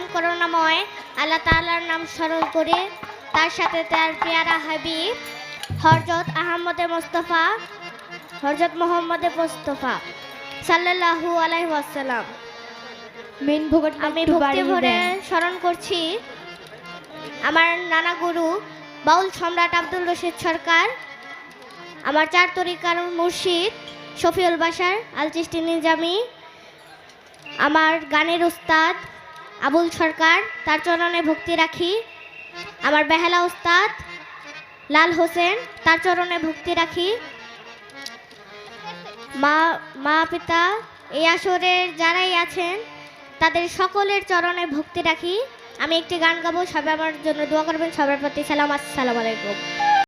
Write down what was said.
করুণাময় আল্লাহ তাআলার নাম স্মরণ করে তার সাথে তার পেয়ারা হাবিব হরজত আহমদে মোস্তফা হরজত মোহাম্মদে মোস্তফা সাল্লাল্লাহু আলাইহি ওয়াসাল্লাম। মেন ভোগট আমি ভক্তি ভরে স্মরণ করছি আমার নানা গুরু বাউল সম্রাট আব্দুল রশিদ সরকার আমার চার তরিকার মুর্শিদ শফিউল বাসার আল চিস্তি নিজামি আমার গানের উস্তাদ আবুল সরকার, তার চরণে ভক্তি রাখি। আমার বেহালা উস্তাদ লাল হোসেন, তার চরণে ভক্তি রাখি। মা মা পিতা, এই আসরের যারাই আছেন, তাদের সকলের চরণে ভক্তি রাখি। আমি একটি গান গাবো, সবাই আমার জন্য দোয়া করবেন, সবার প্রতি সালাম, আসসালামু আলাইকুম।